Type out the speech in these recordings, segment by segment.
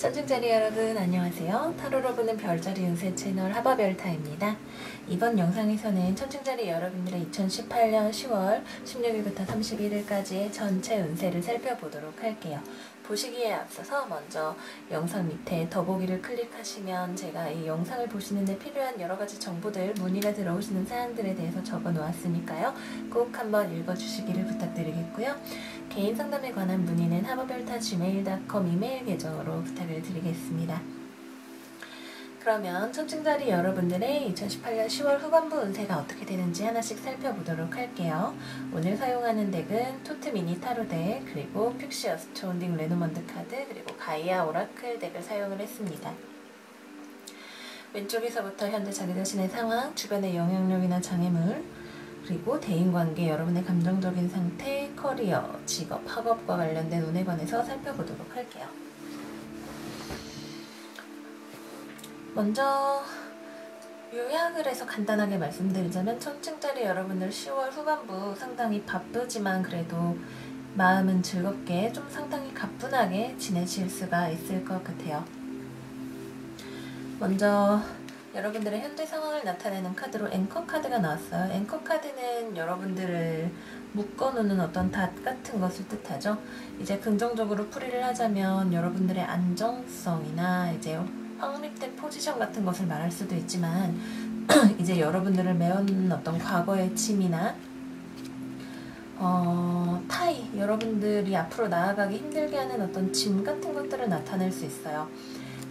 천중자리 여러분 안녕하세요. 타로로 보는 별자리 운세 채널 하바별타입니다. 이번 영상에서는 천중자리 여러분들의 2018년 10월 16일부터 31일까지의 전체 운세를 살펴보도록 할게요. 보시기에 앞서서 먼저 영상 밑에 더보기를 클릭하시면 제가 이 영상을 보시는데 필요한 여러가지 정보들, 문의가 들어오시는 사항들에 대해서 적어 놓았으니까요. 꼭 한번 읽어주시기를 부탁드리겠고요. 개인 상담에 관한 문의는 하버별타 gmail.com 이메일 계정으로 부탁을 드리겠습니다. 그러면 천층자리 여러분들의 2018년 10월 후반부 운세가 어떻게 되는지 하나씩 살펴보도록 할게요. 오늘 사용하는 덱은 토트 미니 타로 덱, 그리고 픽시어스 트론딩 레노먼드 카드, 그리고 가이아 오라클 덱을 사용을 했습니다. 왼쪽에서부터 현재 자기 자신의 상황, 주변의 영향력이나 장애물, 그리고 대인관계, 여러분의 감정적인 상태, 커리어, 직업, 학업과 관련된 운에 관해서 살펴보도록 할게요. 먼저 요약을 해서 간단하게 말씀드리자면 천층짜리 여러분들 10월 후반부 상당히 바쁘지만 그래도 마음은 즐겁게 좀 상당히 가뿐하게 지내실 수가 있을 것 같아요. 먼저 여러분들의 현재 상황을 나타내는 카드로 앵커 카드가 나왔어요. 앵커 카드는 여러분들을 묶어놓는 어떤 닷 같은 것을 뜻하죠. 이제 긍정적으로 풀이를 하자면 여러분들의 안정성이나 이제 확립된 포지션 같은 것을 말할 수도 있지만 이제 여러분들을 메운 어떤 과거의 짐이나 어, 타이 여러분들이 앞으로 나아가기 힘들게 하는 어떤 짐 같은 것들을 나타낼 수 있어요.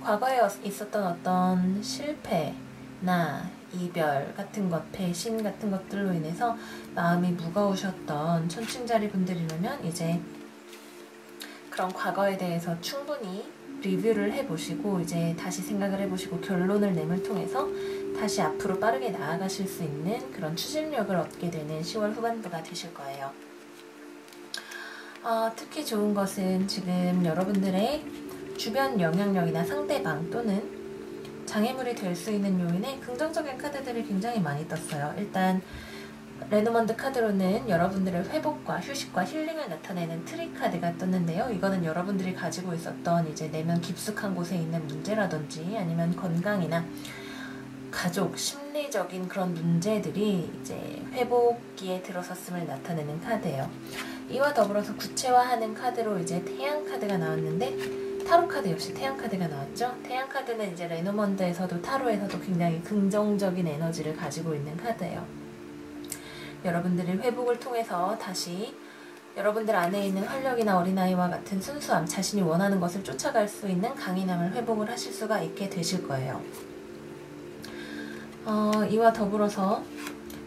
과거에 있었던 어떤 실패나 이별 같은 것, 배신 같은 것들로 인해서 마음이 무거우셨던 천칭자리 분들이라면 이제 그런 과거에 대해서 충분히 리뷰를 해보시고 이제 다시 생각을 해보시고 결론을 내을 통해서 다시 앞으로 빠르게 나아가실 수 있는 그런 추진력을 얻게 되는 10월 후반부가 되실 거예요. 어, 특히 좋은 것은 지금 여러분들의 주변 영향력이나 상대방 또는 장애물이 될 수 있는 요인에 긍정적인 카드들이 굉장히 많이 떴어요. 일단 레노먼드 카드로는 여러분들의 회복과 휴식과 힐링을 나타내는 트리 카드가 떴는데요. 이거는 여러분들이 가지고 있었던 이제 내면 깊숙한 곳에 있는 문제라든지 아니면 건강이나 가족, 심리적인 그런 문제들이 이제 회복기에 들어섰음을 나타내는 카드예요. 이와 더불어서 구체화하는 카드로 이제 태양 카드가 나왔는데 타로 카드 역시 태양 카드가 나왔죠. 태양 카드는 이제 레노먼드에서도 타로에서도 굉장히 긍정적인 에너지를 가지고 있는 카드예요. 여러분들의 회복을 통해서 다시 여러분들 안에 있는 활력이나 어린아이와 같은 순수함, 자신이 원하는 것을 쫓아갈 수 있는 강인함을 회복을 하실 수가 있게 되실 거예요. 어, 이와 더불어서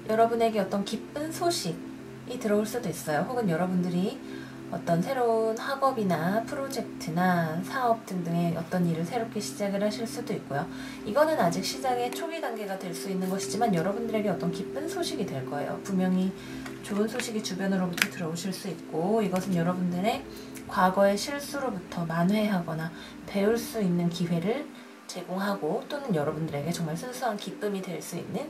여러분에게 어떤 기쁜 소식이 들어올 수도 있어요. 혹은 여러분들이 어떤 새로운 학업이나 프로젝트나 사업 등등의 어떤 일을 새롭게 시작을 하실 수도 있고요. 이거는 아직 시작의 초기 단계가 될 수 있는 것이지만 여러분들에게 어떤 기쁜 소식이 될 거예요. 분명히 좋은 소식이 주변으로부터 들어오실 수 있고 이것은 여러분들의 과거의 실수로부터 만회하거나 배울 수 있는 기회를 제공하고 또는 여러분들에게 정말 순수한 기쁨이 될 수 있는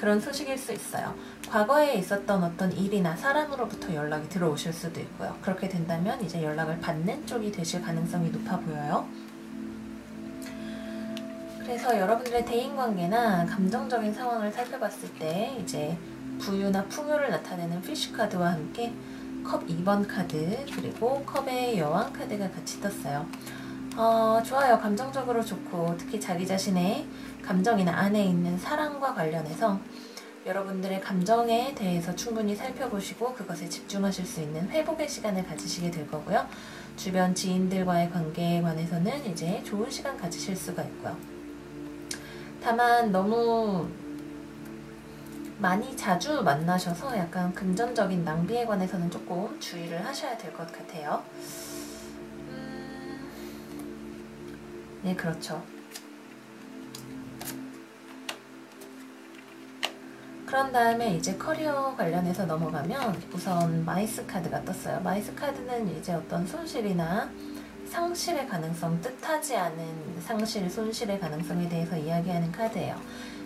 그런 소식일 수 있어요. 과거에 있었던 어떤 일이나 사람으로부터 연락이 들어오실 수도 있고요. 그렇게 된다면 이제 연락을 받는 쪽이 되실 가능성이 높아 보여요. 그래서 여러분들의 대인관계나 감정적인 상황을 살펴봤을 때 이제 부유나 풍요를 나타내는 피쉬 카드와 함께 컵 2번 카드 그리고 컵의 여왕 카드가 같이 떴어요. 어, 좋아요. 감정적으로 좋고 특히 자기 자신의 감정이나 안에 있는 사랑과 관련해서 여러분들의 감정에 대해서 충분히 살펴보시고 그것에 집중하실 수 있는 회복의 시간을 가지시게 될 거고요. 주변 지인들과의 관계에 관해서는 이제 좋은 시간 가지실 수가 있고요. 다만 너무 많이 자주 만나셔서 약간 금전적인 낭비에 관해서는 조금 주의를 하셔야 될 것 같아요. 음... 네, 그렇죠. 그런 다음에 이제 커리어 관련해서 넘어가면 우선 마이스 카드가 떴어요. 마이스 카드는 이제 어떤 손실이나 상실의 가능성, 뜻하지 않은 상실, 손실의 가능성에 대해서 이야기하는 카드예요.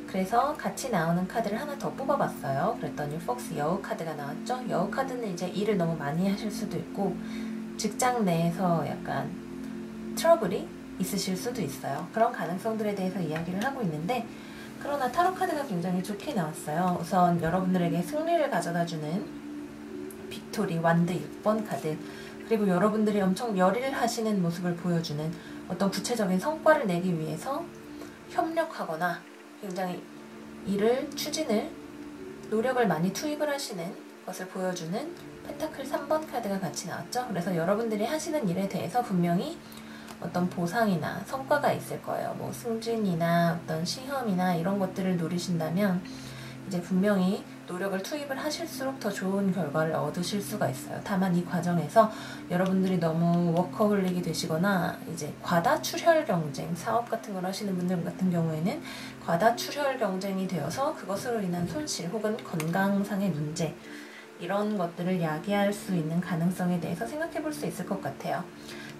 그래서 같이 나오는 카드를 하나 더 뽑아봤어요. 그랬더니 폭스 여우 카드가 나왔죠. 여우 카드는 이제 일을 너무 많이 하실 수도 있고 직장 내에서 약간 트러블이 있으실 수도 있어요. 그런 가능성들에 대해서 이야기를 하고 있는데 그러나 타로 카드가 굉장히 좋게 나왔어요. 우선 여러분들에게 승리를 가져다주는 빅토리 완드 6번 카드 그리고 여러분들이 엄청 열일 하시는 모습을 보여주는 어떤 구체적인 성과를 내기 위해서 협력하거나 굉장히 일을 추진을 노력을 많이 투입을 하시는 것을 보여주는 펜타클 3번 카드가 같이 나왔죠. 그래서 여러분들이 하시는 일에 대해서 분명히 어떤 보상이나 성과가 있을 거예요. 뭐 승진이나 어떤 시험이나 이런 것들을 노리신다면 이제 분명히 노력을 투입을 하실수록 더 좋은 결과를 얻으실 수가 있어요. 다만 이 과정에서 여러분들이 너무 워커홀릭이 되시거나 이제 과다 출혈 경쟁, 사업 같은 걸 하시는 분들 같은 경우에는 과다 출혈 경쟁이 되어서 그것으로 인한 손실 혹은 건강상의 문제 이런 것들을 야기할 수 있는 가능성에 대해서 생각해 볼 수 있을 것 같아요.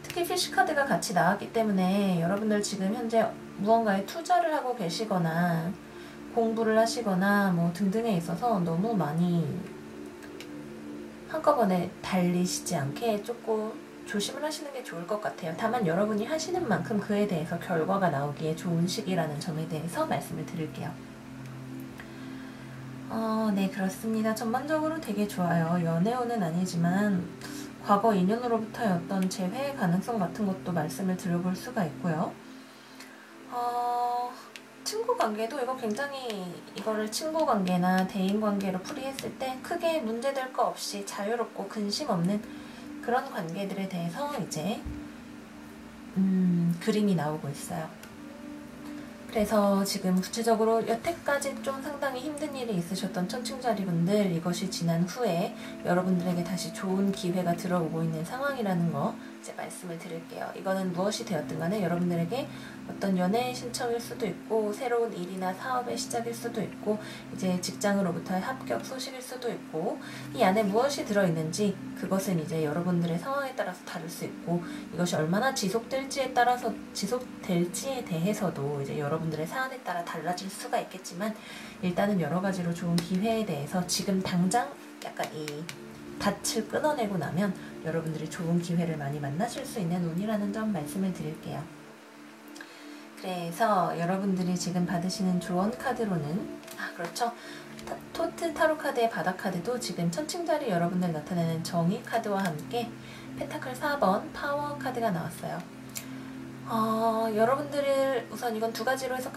특히 피쉬카드가 같이 나왔기 때문에 여러분들 지금 현재 무언가에 투자를 하고 계시거나 공부를 하시거나 뭐 등등에 있어서 너무 많이 한꺼번에 달리시지 않게 조금 조심을 하시는 게 좋을 것 같아요. 다만 여러분이 하시는 만큼 그에 대해서 결과가 나오기에 좋은 시기라는 점에 대해서 말씀을 드릴게요. 어, 네, 그렇습니다. 전반적으로 되게 좋아요. 연애운은 아니지만 과거 인연으로부터의 어떤 재회 가능성 같은 것도 말씀을 드려볼 수가 있고요. 어, 친구 관계도 이거 굉장히 이거를 친구 관계나 대인 관계로 풀이했을 때 크게 문제될 거 없이 자유롭고 근심 없는 그런 관계들에 대해서 이제 음, 그림이 나오고 있어요. 그래서 지금 구체적으로 여태까지 좀 상당히 힘든 일이 있으셨던 천칭자리분들 이것이 지난 후에 여러분들에게 다시 좋은 기회가 들어오고 있는 상황이라는 거 이제 말씀을 드릴게요. 이거는 무엇이 되었든 간에 여러분들에게 어떤 연애 신청일 수도 있고 새로운 일이나 사업의 시작일 수도 있고 이제 직장으로부터의 합격 소식일 수도 있고 이 안에 무엇이 들어있는지 그것은 이제 여러분들의 상황에 따라서 다를 수 있고 이것이 얼마나 지속될지에 따라서 지속될지에 대해서도 이제 여러분들의 사안에 따라 달라질 수가 있겠지만 일단은 여러 가지로 좋은 기회에 대해서 지금 당장 약간 이 닻을 끊어내고 나면 여러분들이 좋은 기회를 많이 만나실 수 있는 운이라는 점 말씀을 드릴게요. 그래서 여러분들이 지금 받으시는 조언 카드로는 아 그렇죠. 타, 토트 타로 카드의 바닥 카드도 지금 천칭자리 여러분들 나타내는 정의 카드와 함께 펜타클 4번 파워 카드가 나왔어요. 어, 여러분들을 우선 이건 두 가지로 해석,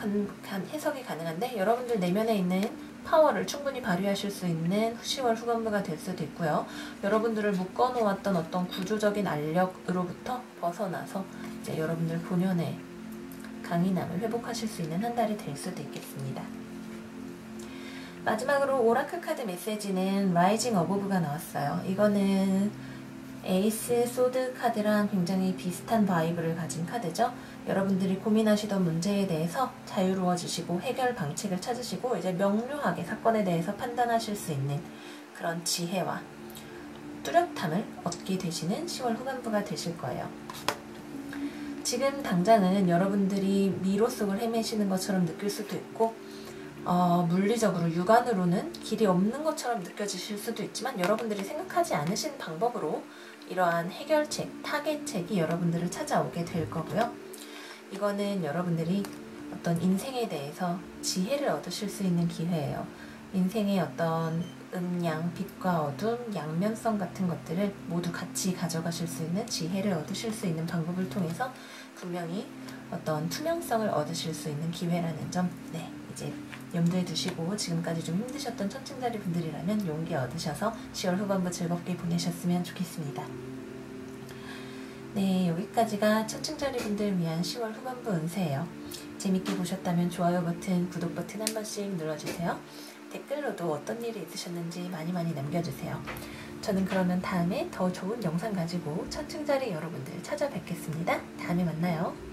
해석이 가능한데 여러분들 내면에 있는 파워를 충분히 발휘하실 수 있는 10월 후반부가 될 수도 있고요. 여러분들을 묶어놓았던 어떤 구조적인 알력으로부터 벗어나서 이제 여러분들 본연의 강인함을 회복하실 수 있는 한 달이 될 수도 있겠습니다. 마지막으로 오라클 카드 메시지는 라이징 어보브가 나왔어요. 이거는 에이스 소드 카드랑 굉장히 비슷한 바이브를 가진 카드죠. 여러분들이 고민하시던 문제에 대해서 자유로워지시고 해결 방책을 찾으시고 이제 명료하게 사건에 대해서 판단하실 수 있는 그런 지혜와 뚜렷함을 얻게 되시는 10월 후반부가 되실 거예요. 지금 당장은 여러분들이 미로 속을 헤매시는 것처럼 느낄 수도 있고 어, 물리적으로 육안으로는 길이 없는 것처럼 느껴지실 수도 있지만 여러분들이 생각하지 않으신 방법으로 이러한 해결책, 타겟책이 여러분들을 찾아오게 될 거고요. 이거는 여러분들이 어떤 인생에 대해서 지혜를 얻으실 수 있는 기회예요. 인생의 어떤 음양, 빛과 어둠, 양면성 같은 것들을 모두 같이 가져가실 수 있는 지혜를 얻으실 수 있는 방법을 통해서 분명히 어떤 투명성을 얻으실 수 있는 기회라는 점, 네, 이제 염두에 두시고 지금까지 좀 힘드셨던 천칭자리 분들이라면 용기 얻으셔서 10월 후반부 즐겁게 보내셨으면 좋겠습니다. 네, 여기까지가 천칭자리 분들 위한 10월 후반부 운세예요. 재밌게 보셨다면 좋아요 버튼, 구독 버튼 한 번씩 눌러주세요. 댓글로도 어떤 일이 있으셨는지 많이 많이 남겨주세요. 저는 그러면 다음에 더 좋은 영상 가지고 천칭자리 여러분들 찾아뵙겠습니다. 다음에 만나요.